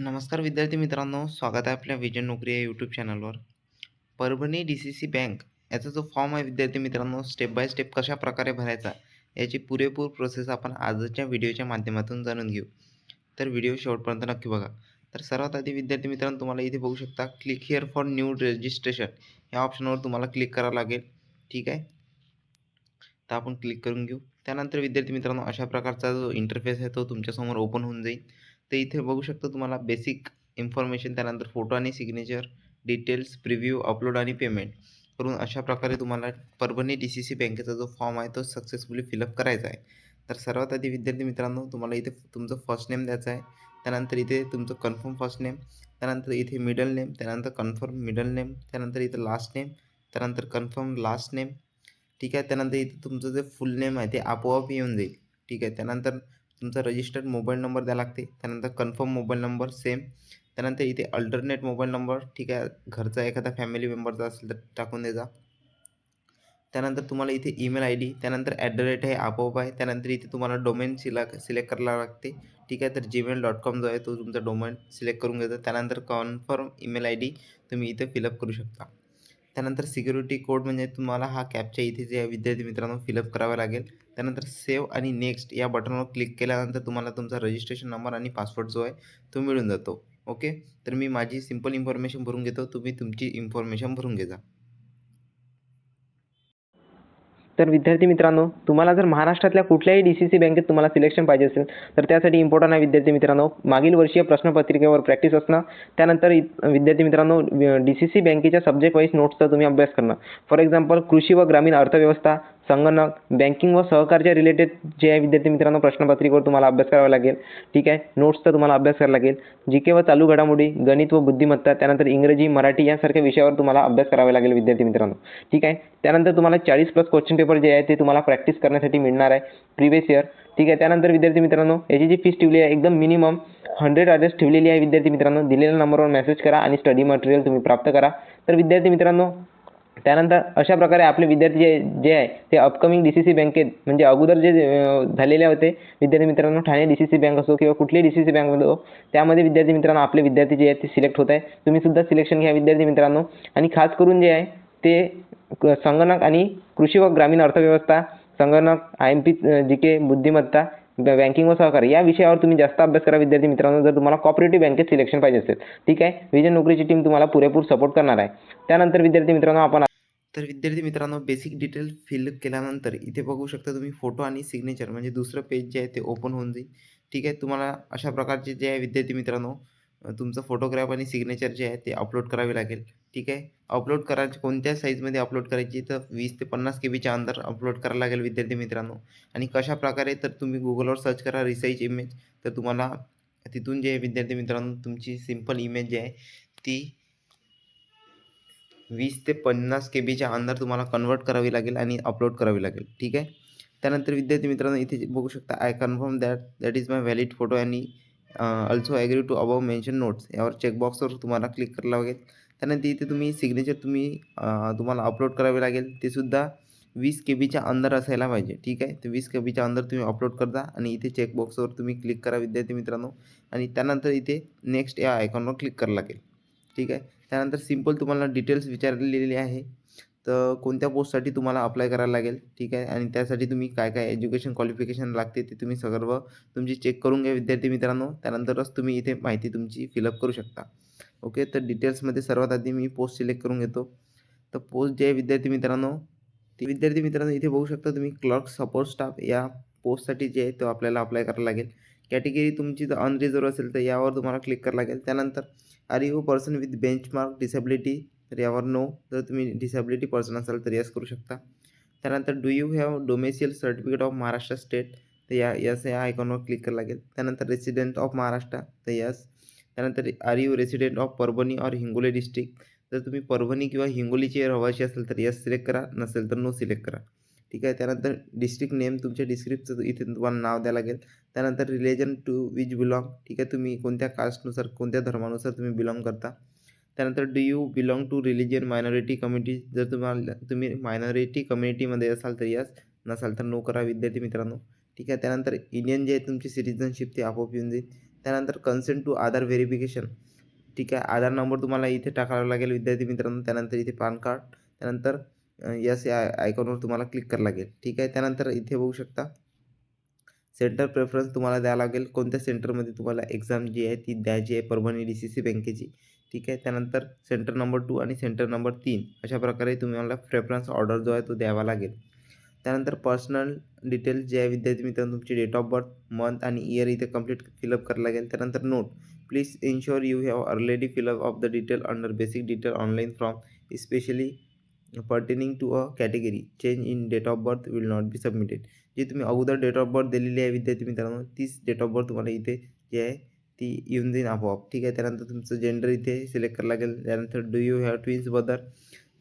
नमस्कार विद्यार्थी मित्रांनो स्वागत आहे आपल्या विजन नोकरी या यूट्यूब चॅनलवर Parbhani D C C bank याचा जो फॉर्म आहे विद्यार्थी मित्रांनो स्टेप बाय स्टेप कशा प्रकारे भरायचा याची पुरेपूर प्रोसेस आपण आजच्या व्हिडिओच्या माध्यमातून जाणून घेऊ. तर व्हिडिओ शेवटपर्यंत नक्की बघा. तर सर्वात आधी विद्यार्थी मित्रांनो तुम्हाला इथे बघू शकता click here for new registration या ऑप्शनवर तुम्हाला क्लिक करावं लागेल. ठीक आहे? तर आपण क्लिक करून घेऊ. त्यानंतर विद्यार्थी मित्रांनो अशा प्रकारचा जो इंटरफेस आहे तो तुमच्यासमोर ओपन होऊन जाईल. तर इथे बघू शकता तुम्हाला बेसिक इन्फॉर्मेशन त्यानंतर फोटो आणि सिग्नेचर डिटेल्स प्रिव्ह्यू अपलोड आणि पेमेंट करून अशा प्रकारे तुम्हाला परभणी डी सी सी बँकेचा जो फॉर्म आहे तो सक्सेसफुली फिलअप करायचा आहे. तर सर्वात आधी विद्यार्थी मित्रांनो तुम्हाला इथे तुमचं फर्स्ट नेम द्यायचं आहे. त्यानंतर इथे तुमचं कन्फर्म फर्स्ट नेम त्यानंतर इथे मिडल नेम त्यानंतर कन्फर्म मिडल नेम त्यानंतर इथं लास्ट नेम त्यानंतर कन्फर्म लास्ट नेम ठीक आहे? त्यानंतर इथे तुमचं जे फुल नेम आहे ते आपोआप येऊन जाईल. ठीक आहे? त्यानंतर तुमचा रजिस्टर्ड मोबाईल नंबर द्यावा लागते. त्यानंतर कन्फर्म मोबाईल नंबर सेम त्यानंतर इथे अल्टरनेट मोबाईल नंबर ठीक आहे घरचा एखादा फॅमिली मेंबरचा असेल तर टाकून द्यायचा त्यानंतर तुम्हाला इथे ईमेल आय डी त्यानंतर ॲट द रेट आहे आपोआप आहे. त्यानंतर इथे तुम्हाला डोमेन सिला सिलेक्ट करायला लागते. ठीक आहे तर जीमेल डॉट कॉम जो आहे तो तुमचा डोमेन सिलेक्ट करून घ्यायचा त्यानंतर कन्फर्म ईमेल आय डी तुम्ही इथे फिलअप करू शकता. त्यानंतर सिक्युरिटी कोड म्हणजे तुम्हाला हा कॅपच्या इथे जे विद्यार्थी मित्रांनो फिलअप करावा लागेल. त्यानंतर सेव्ह आणि नेक्स्ट या बटनवर क्लिक केल्यानंतर तुम्हाला तुमचा रजिस्ट्रेशन नंबर आणि पासवर्ड जो आहे तो मिळून जातो. ओके? तर मी माझी सिंपल इन्फॉर्मेशन भरून घेतो. तुम्ही तुमची इन्फॉर्मेशन भरून घेजा तर विद्यार्थी मित्रांनो तुम्हाला जर महाराष्ट्रातल्या कुठल्याही डी सी सी बँकेत तुम्हाला सिलेक्शन पाहिजे असेल तर त्यासाठी इम्पॉर्टंट आहे विद्यार्थी मित्रांनो मागील वर्षीय प्रश्नपत्रिकेवर प्रॅक्टिस असणं त्यानंतर इ- विद्यार्थी मित्रांनो डी सी सी बँकेच्या सब्जेक्ट वाईज नोट्सचा तुम्ही अभ्यास करणं. फॉर एक्झाम्पल कृषी व ग्रामीण अर्थव्यवस्था संगणक बँकिंग व सहकारच्या रिलेटेड जे आहे विद्यार्थी मित्रांनो प्रश्नपत्रिकेवर तुम्हाला अभ्यास करावा लागेल. ठीक आहे? नोट्सचा तुम्हाला अभ्यास करावा लागेल. जी के व चालू घडामोडी गणित व बुद्धिमत्ता त्यानंतर इंग्रजी मराठी यासारख्या विषयावर तुम्हाला अभ्यास करावा लागेल विद्यार्थी मित्रांनो. ठीक आहे? त्यानंतर तुम्हाला चाळीस प्लस क्वेश्चन पेपर जे आहे ते तुम्हाला प्रॅक्टिस करण्यासाठी मिळणार आहे प्रिवियस इयर ठीक आहे? त्यानंतर विद्यार्थी मित्रांनो याची जी फीस ठेवली आहे. एकदम मिनिमम हंड्रेड अड्रेस ठेवलेली आहे विद्यार्थी मित्रांनो. दिलेल्या नंबरवर मेसेज करा आणि स्टडी मटेरियल तुम्ही प्राप्त करा. तर विद्यार्थी मित्रांनो त्यानंतर अशा प्रकारे आपले विद्यार्थी जे जे आहे ते अपकमिंग डी सी सी बँकेत म्हणजे अगोदर जे झालेले होते विद्यार्थी मित्रांनो Thane D C C bank असो किंवा कुठलीही डी सी सी बँक असो त्यामध्ये विद्यार्थी मित्रांनो आपले विद्यार्थी जे आहेत ते सिलेक्ट होत आहे. तुम्ही सुद्धा सिलेक्शन घ्या विद्यार्थी मित्रांनो. आणि खास करून जे आहे ते संगणक आणि कृषी व ग्रामीण अर्थव्यवस्था संगणक I M P G K बुद्धिमत्ता बँकिंग व सहकार या विषयावर तुम्ही जास्त अभ्यास करा विद्यार्थी मित्रांनो जर तुम्हाला कॉपरेटिव्ह बँकेत सिलेक्शन पाहिजे असेल. ठीक आहे? विजय नोकरीची टीम तुम्हाला पुरेपूर सपोर्ट करणार आहे. त्यानंतर विद्यार्थी मित्रांनो आपण तर विद्यार्थी मित्रांनो बेसिक डिटेल फिल केल्यानंतर इथे बघू शकता तुम्ही फोटो आणि सिग्नेचर म्हणजे दुसरं पेज जे आहे ते ओपन होऊन जाईल. ठीक आहे? तुम्हाला अशा प्रकारचे जे आहे विद्यार्थी मित्रांनो तुमचं फोटोग्राफ आणि सिग्नेचर जे आहे ते अपलोड करावे लागेल. ठीक आहे? अपलोड करायचे कोणत्या साईजमध्ये अपलोड करायची? तर वीस ते पन्नास के बीच्या अंदर अपलोड करायला लागेल विद्यार्थी मित्रांनो. आणि कशा प्रकारे तर तुम्ही गुगलवर सर्च करा रिसाईज इमेज तर तुम्हाला तिथून जे आहे विद्यार्थी मित्रांनो तुमची सिंपल इमेज जी आहे ती वीस ते पन्नास के बीच्या अंदर तुम्हाला कन्वर्ट करावी लागेल आणि अपलोड करावी लागेल. ठीक आहे? त्यानंतर विद्यार्थी मित्रांनो इथे बघू शकता I confirm that that is my valid photo आणि also agree to above mention notes यावर चेकबॉक्सवर तुम्हाला क्लिक करावं लागेल. त्यानंतर इथे तुम्ही सिग्नेचर तुम्ही तुम्हाला अपलोड करावे लागेल. ते सुद्धा वीस के बीच्या अंदर असायला पाहिजे. ठीक आहे? तर वीस के बीच्या अंदर तुम्ही अपलोड करता आणि इथे चेकबॉक्सवर तुम्ही क्लिक करा विद्यार्थी मित्रांनो. आणि त्यानंतर इथे नेक्स्ट या आयकॉनवर क्लिक करावं लागेल. ठीक आहे? त्यानंतर सिंपल तुम्हाला डिटेल्स विचारलेली आहे. तर कोणत्या पोस्टसाठी तुम्हाला अप्लाय करायला लागेल? ठीक आहे? आणि त्यासाठी तुम्ही काय काय एज्युकेशन क्वालिफिकेशन लागते ते तुम्ही सर्व तुमची चेक करून घ्या विद्यार्थी मित्रांनो. त्यानंतरच तुम्ही इथे माहिती तुमची फिलअप करू शकता. ओके तर डिटेल्समध्ये सर्वात आधी मी पोस्ट सिलेक्ट करून घेतो. तर पोस्ट जे आहे विद्यार्थी मित्रांनो ते विद्यार्थी मित्रांनो इथे बघू शकता तुम्ही क्लर्क सपोर्ट स्टाफ या पोस्टसाठी जे आहे तो आपल्याला अप्लाय करायला लागेल. कॅटेगरी तुमची जर अनरिझर्व असेल तर यावर तुम्हाला क्लिक करावं लागेल. त्यानंतर are you person with benchmark disability तर यावर नो जर तुम्ही डिसेबिलिटी पर्सन असाल तर यस करू शकता. त्यानंतर do you have domicile certificate of Maharashtra state तर या यस या आयकॉनवर क्लिक करावं लागेल. त्यानंतर रेसिडेंट ऑफ महाराष्ट्र तर यस त्यानंतर are you resident of Parbhani or Hingoli district जर तुम्ही परभणी किंवा हिंगोलीचे रहिवासी असेल तर यस सिलेक्ट करा. नसेल तर नो सिलेक्ट करा. ठीक आहे? त्यानंतर डिस्ट्रिक्ट नेम तुमच्या डिस्क्रिप्टचं इथे तुम्हाला नाव द्यावं लागेल. त्यानंतर रिलेजन टू विच बिलॉंग ठीक आहे? तुम्ही कोणत्या कास्टनुसार कोणत्या धर्मानुसार तुम्ही बिलॉंग करता? त्यानंतर do you belong to religion minority community जर तुम्हाला तुम्ही मायनॉरिटी कम्युनिटीमध्ये असाल तर यस नसाल तर नो करा विद्यार्थी मित्रांनो. ठीक आहे? त्यानंतर इंडियन जे आहे तुमची सिटिझनशिप ते आपोआप येऊन जाईल. त्यानंतर कन्सेंट टू आधार व्हेरिफिकेशन ठीक आहे? आधार नंबर तुम्हाला इथे टाकावा लागेल विद्यार्थी मित्रांनो. त्यानंतर इथे पॅन कार्ड. त्यानंतर यस या आयकॉनवर तुम्हाला क्लिक करावं लागेल. ठीक आहे? त्यानंतर इथे बघू शकता. सेंटर प्रेफरन्स तुम्हाला द्यावं लागेल. कोणत्या सेंटरमध्ये तुम्हाला एक्झाम जी आहे ती द्यायची आहे परभणी डी सी सी बँकेची ठीक आहे? त्यानंतर सेंटर नंबर टू आणि सेंटर नंबर तीन. अशा प्रकारे तुम्हाला प्रेफरन्स ऑर्डर जो आहे तो द्यावा लागेल. त्यानंतर पर्सनल डिटेल्स जे आहे विद्यार्थी मित्रांनो तुमची डेट ऑफ बर्थ मंथ आणि इयर इथे कंप्लीट फिलअप करावं लागेल. त्यानंतर note please ensure you have already fill up of the detail under basic detail online from specially pertaining to a category change in date of birth will not be submitted जी तुम्ही अगोदर date of birth दिलेली आहे विद्यार्थी मित्रांनो तीच date of birth तुम्हाला इथे जी आहे ती येऊन जाईल आपोआप. ठीक आहे त्यानंतर तुमचं जेंडर इथे सिलेक्ट करावं लागेल. त्यानंतर do you have twins brother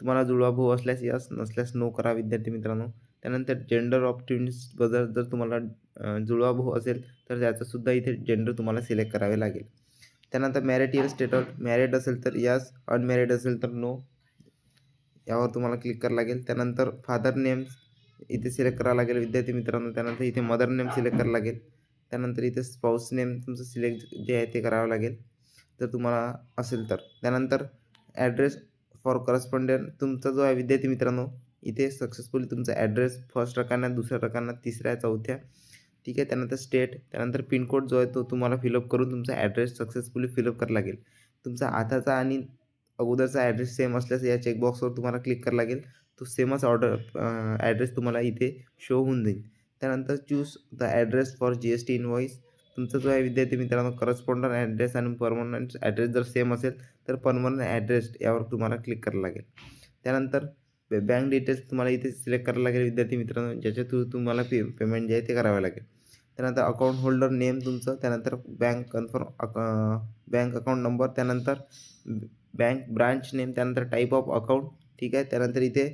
तुम्हाला जुळवा भाऊ असल्यास यस नसल्यास नो करा विद्यार्थी मित्रांनो. त्यानंतर जेंडर ऑफ ट्विन्स बदर जर तुम्हाला जुळवा भाऊ असेल तर त्याचंसुद्धा इथे जेंडर तुम्हाला सिलेक्ट करावे लागेल. त्यानंतर मॅरिटियल स्टेटस मॅरिड असेल तर यस अनमॅरिड असेल तर नो यावर तुम्हाला क्लिक करावं लागेल. त्यानंतर फादर नेम्स इथे सिलेक्ट करावं लागेल. विद्यार्थी मित्रांनो त्यानंतर इथे मदर नेम सिलेक्ट करावं लागेल. त्यानंतर इथे स्पाऊस नेम तुमचं सिलेक्ट जे आहे ते करावं लागेल. जर तुम्हाला असेल तर. त्यानंतर ॲड्रेस फॉर करस्पॉन्डंट तुमचा जो आहे विद्यार्थी मित्रांनो इथे सक्सेसफुली तुमचा ॲड्रेस फर्स्ट रकाना दुसऱ्या रकाना तिसऱ्या चौथ्या. ठीक आहे? त्यानंतर स्टेट त्यानंतर पिनकोड जो आहे तो तुम्हाला फिलअप करून तुमचा ॲड्रेस सक्सेसफुली फिलअप करावा लागेल. तुमचा आताचा आणि अगोदरचा ॲड्रेस सेम असल्यास या चेकबॉक्सवर तुम्हाला क्लिक करावं लागेल. तो सेमच ऑर्डर ॲड्रेस तुम्हाला इथे शो होऊन जाईल. त्यानंतर choose the address for G S T invoice तुमचा जो आहे विद्यार्थी मित्रांनो करस्पॉन्डंट ॲड्रेस आणि परमनंट ॲड्रेस जर सेम असेल तर परमनंट ॲड्रेस यावर तुम्हाला क्लिक करावं लागेल. त्यानंतर बँक डिटेल्स तुम्हाला इथे सिलेक्ट करावं लागेल विद्यार्थी मित्रांनो ज्याच्या थ्रू तुम्हाला पे पेमेंट जे आहे ते करावं लागेल. त्यानंतर अकाउंट होल्डर नेम तुमचं त्यानंतर bank confirm bank account number त्यानंतर बँक ब्रांच नेम त्यानंतर टाईप ऑफ अकाउंट ठीक आहे? त्यानंतर इथे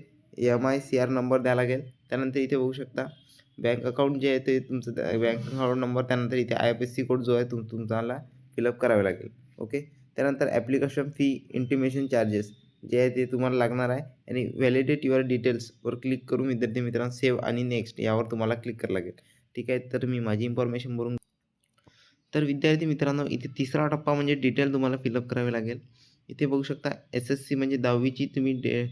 M I C R number द्यावा लागेल. त्यानंतर इथे बघू शकता बँक अकाउंट जे आहे ते तुमचं बँक अकाउंट नंबर त्यानंतर इथे I F S C code जो आहे तुम तुम्हाला फिलअप करावे लागेल. ओके त्यानंतर ॲप्लिकेशन फी इंटिमेशन चार्जेस जे आहे ते तुम्हाला लागणार आहे. आणि व्हॅलिडेट युअर डिटेल्सवर क्लिक करून विद्यार्थी मित्रांनो सेव्ह आणि नेक्स्ट यावर तुम्हाला क्लिक करावं लागेल. ठीक आहे? तर मी माझी इन्फॉर्मेशन भरून तर विद्यार्थी मित्रांनो इथे तिसरा टप्पा म्हणजे डिटेल तुम्हाला फिलअप करावे लागेल. इथे बघू शकता एस एस सी म्हणजे दहावीची तुम्ही डे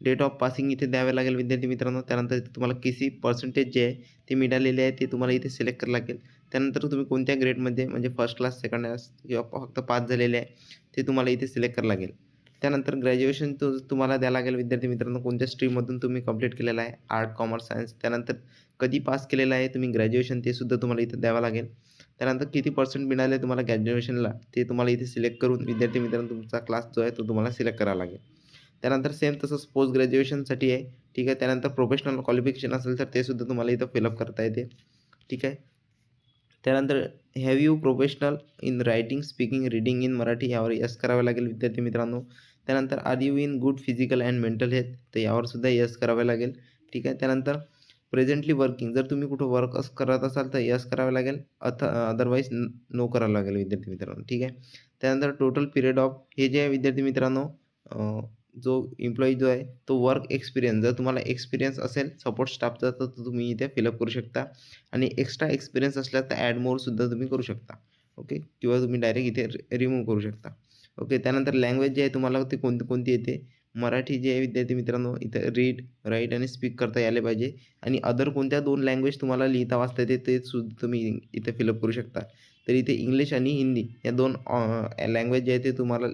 डेट ऑफ पासिंग इथे द्यावे लागेल विद्यार्थी मित्रांनो. त्यानंतर तुम्हाला तुम्हाला किती पर्सेंटेज जे आहे ते मिळालेले आहे ते तुम्हाला इथे सिलेक्ट करावं लागेल. त्यानंतर तुम्ही कोणत्या ग्रेडमध्ये म्हणजे फर्स्ट क्लास सेकंड क्लास किंवा फक्त पास झालेले आहे ते तुम्हाला इथे सिलेक्ट करावं लागेल. त्यानंतर ग्रॅज्युएशन तु तुम्हाला द्यावं लागेल विद्यार्थी मित्रांनो. कोणत्या स्ट्रीममधून तुम्ही कंप्लीट केलेलं आहे? आर्ट कॉमर्स सायन्स त्यानंतर कधी पास केलेलं आहे? तुम्ही ग्रॅज्युएशन ते सुद्धा तुम्हाला इथं द्यावं लागेल. त्यानंतर किती पर्सेंट मिळाले तुम्हाला ग्रॅज्युएशनला ते तुम्हाला इथे सिलेक्ट करून विद्यार्थी मित्रांनो तुमचा क्लास जो आहे तो तुम्हाला सिलेक्ट करावा लागेल. त्यानंतर सेम तसंच पोस्ट ग्रॅज्युएशनसाठी आहे. ठीक आहे? त्यानंतर प्रोफेशनल क्वालिफिकेशन असेल तर ते सुद्धा तुम्हाला इथं फिलअप करता येते. ठीक आहे? त्यानंतर have you professional in writing speaking reading in Marathi? यावर यस करावे लागेल विद्यार्थी मित्रांनो. त्यानंतर are you in good physical and mental health तर यावर सुद्धा यस करावे लागेल. ठीक आहे? त्यानंतर प्रेझेंटली वर्किंग जर तुम्ही कुठं वर्क अस करत असाल तर यस करावे लागेल. अथ अदरवाईज नो करावं लागेल विद्यार्थी मित्रांनो. ठीक आहे? त्यानंतर टोटल पिरियड ऑफ हे जे आहे विद्यार्थी मित्रांनो जो इम्प्लॉई जो आहे तो वर्क एक्सपिरियन्स जर तुम्हाला एक्सपिरियन्स असेल सपोर्ट स्टाफचा तर तुम्ही इथे फिलअप करू शकता. आणि एक्स्ट्रा एक्सपिरियन्स असल्यास तर ॲड मोरसुद्धा तुम्ही करू शकता. ओके किंवा तुम्ही डायरेक्ट इथे रिमूव्ह करू शकता. ओके त्यानंतर लँग्वेज जे आहे तुम्हाला ते कोणती कोणती येते? मराठी जे आहे विद्यार्थी मित्रांनो इथं रीड राईट आणि स्पीक करता यायला पाहिजे. आणि अदर कोणत्या दोन लँग्वेज तुम्हाला लिहिता वाचता येते ते सुद्धा तुम्ही इथे फिलअप करू शकता. तर इथे इंग्लिश आणि हिंदी या दोन लँग्वेज जे आहे ते तुम्हाला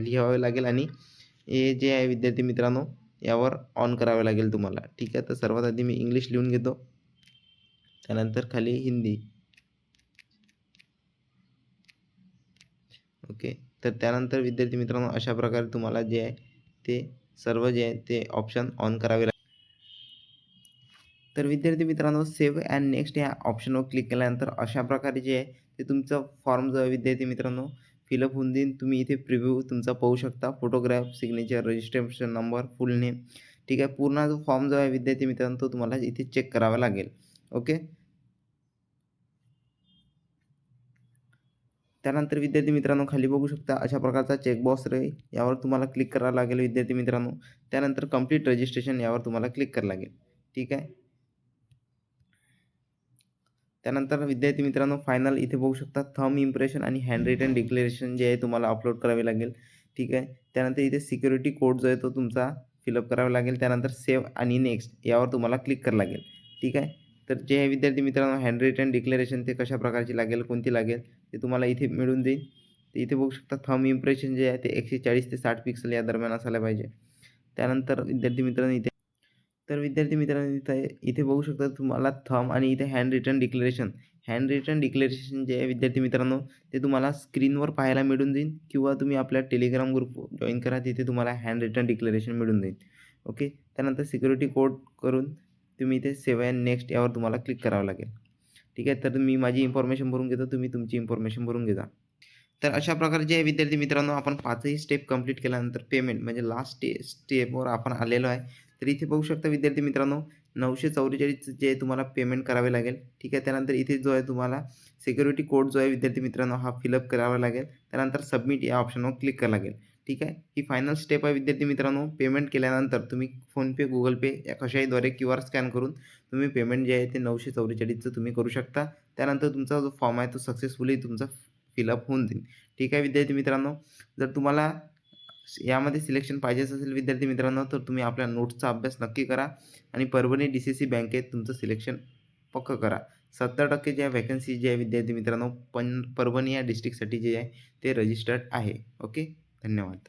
लिहावे लागेल आणि हे जे आहे विद्यार्थी मित्रांनो यावर ऑन करावे लागेल तुम्हाला. ठीक आहे तर सर्वात आधी मी इंग्लिश लिहून घेतो. त्यानंतर खाली हिंदी ओके. तर त्यानंतर विद्यार्थी मित्रांनो अशा प्रकारे तुम्हाला जे आहे ते सर्व जे आहे ते ऑप्शन ऑन करावे लागेल तर विद्यार्थी मित्रांनो सेव्ह अँड नेक्स्ट या ऑप्शनवर क्लिक केल्यानंतर अशा प्रकारे जे आहे ते तुमचं फॉर्म जो आहे विद्यार्थी मित्रांनो फिलअप होऊन देईन. तुम्ही इथे प्रिव्ह्यू तुमचा पाहू शकता. Photograph signature registration number full name ठीक आहे? पूर्ण जो फॉर्म जो आहे विद्यार्थी मित्रांनो तो तुम्हाला इथे चेक करावा लागेल. ओके त्यानंतर विद्यार्थी मित्रांनो खाली बघू शकता अशा प्रकारचा चेकबॉक्स राहील यावर तुम्हाला क्लिक करावं लागेल विद्यार्थी मित्रांनो. त्यानंतर कंप्लीट रजिस्ट्रेशन यावर तुम्हाला क्लिक करावं लागेल. ठीक आहे? त्यानंतर विद्यार्थी मित्रांनो फायनल इथे बघू शकता थम इम्प्रेशन आणि हँड रिटन डिक्लेरेशन जे आहे तुम्हाला अपलोड करावे लागेल. ठीक आहे? त्यानंतर इथे सिक्युरिटी कोड जो आहे तो तुमचा फिलअप करावा लागेल. त्यानंतर सेव्ह आणि नेक्स्ट यावर तुम्हाला क्लिक करावं लागेल. ठीक आहे? तर जे आहे विद्यार्थी मित्रांनो हँड रिटन डिक्लेरेशन ते कशा प्रकारची लागेल कोणती लागेल? ते तुम्हाला इथे मिळून जाईल. तर इथे बघू शकता थम इम्प्रेशन जे आहे ते एकशे चाळीस ते साठ पिक्सल या दरम्यान असायला पाहिजे. त्यानंतर विद्यार्थी मित्रांनो इथे तर विद्यार्थी मित्रांनो इथे इथे बघू शकता तुम्हाला थम आणि इथे hand return declaration hand return declaration जे आहे विद्यार्थी मित्रांनो ते तुम्हाला स्क्रीनवर पाहायला मिळून जाईल किंवा तुम्ही आपल्या टेलिग्राम ग्रुप जॉईन करा तिथे तुम्हाला हँड रिटर्न डिक्लेरेशन मिळून जाईल. ओके त्यानंतर सिक्युरिटी कोड करून तुम्ही इथे सेव्ह अँड नेक्स्ट यावर तुम्हाला क्लिक करावं लागेल. ठीक आहे? तर मी माझी इन्फॉर्मेशन भरून घेतो तुम्ही तुमची इन्फॉर्मेशन भरून घेजा. तर अशा प्रकारे जे आहे विद्यार्थी मित्रांनो आपण पाचही स्टेप कंप्लीट केल्यानंतर पेमेंट म्हणजे लास्ट स्टे स्टेपवर आपण आलेलो आहे. तर इथे बघू शकता विद्यार्थी मित्रांनो नऊशे चौवेचाळीस जे तुम्हाला पेमेंट करावे लागेल. ठीक आहे? त्यानंतर इथे जो आहे तुम्हाला सिक्युरिटी कोड जो आहे विद्यार्थी मित्रांनो हा फिलअप करावा लागेल. त्यानंतर सबमिट या ऑप्शनवर क्लिक करावं लागेल. ठीक आहे? ही फायनल स्टेप आहे विद्यार्थी मित्रांनो. पेमेंट केल्यानंतर तुम्ही फोनपे गुगल पे या कशाहीद्वारे क्यू आर स्कॅन करून तुम्ही पेमेंट जे आहे ते नऊशे चौवेचाळीसचं तुम्ही करू शकता. त्यानंतर तुमचा जो फॉर्म आहे तो सक्सेसफुली तुमचा फिलअप होऊन जाईल. ठीक आहे विद्यार्थी मित्रांनो? जर तुम्हाला यामध्ये सिलेक्शन पाहिजेच असेल विद्यार्थी मित्रांनो तर तुम्ही आपल्या नोट्सचा अभ्यास नक्की करा आणि परभणी डी सी सी बँकेत तुमचं सिलेक्शन पक्कं करा. सत्तर टक्के ज्या वॅकन्सी जे आहे विद्यार्थी मित्रांनो पण परभणी या डिस्ट्रिक्टसाठी जे आहे ते रजिस्टर्ड आहे. ओके धन्यवाद.